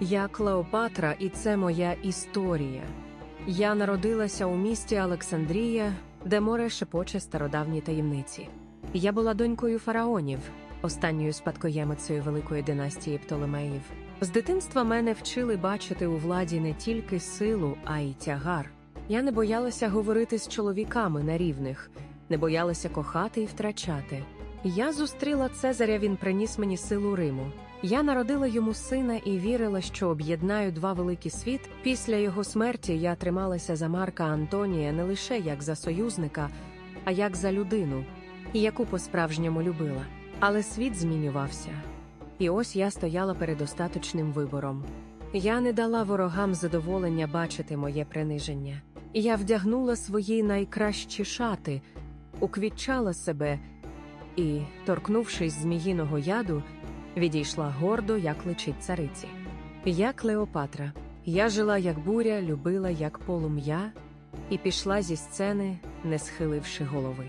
Я Клеопатра, і це моя історія. Я народилася у місті Олександрія, де море шепоче стародавні таємниці. Я була донькою фараонів, останньою спадкоємицею великої династії Птолемеїв. З дитинства мене вчили бачити у владі не тільки силу, а й тягар. Я не боялася говорити з чоловіками на рівних, не боялася кохати і втрачати. Я зустріла Цезаря, він приніс мені силу Риму. Я народила йому сина і вірила, що об'єднаю два великі світ. Після його смерті я трималася за Марка Антонія не лише як за союзника, а як за людину, яку по-справжньому любила. Але світ змінювався. І ось я стояла перед остаточним вибором. Я не дала ворогам задоволення бачити моє приниження. Я вдягнула свої найкращі шати, уквітчала себе і, торкнувшись зміїного яду, відійшла гордо, як личить цариці. Я Клеопатра. Я жила як буря, любила як полум'я, і пішла зі сцени, не схиливши голови.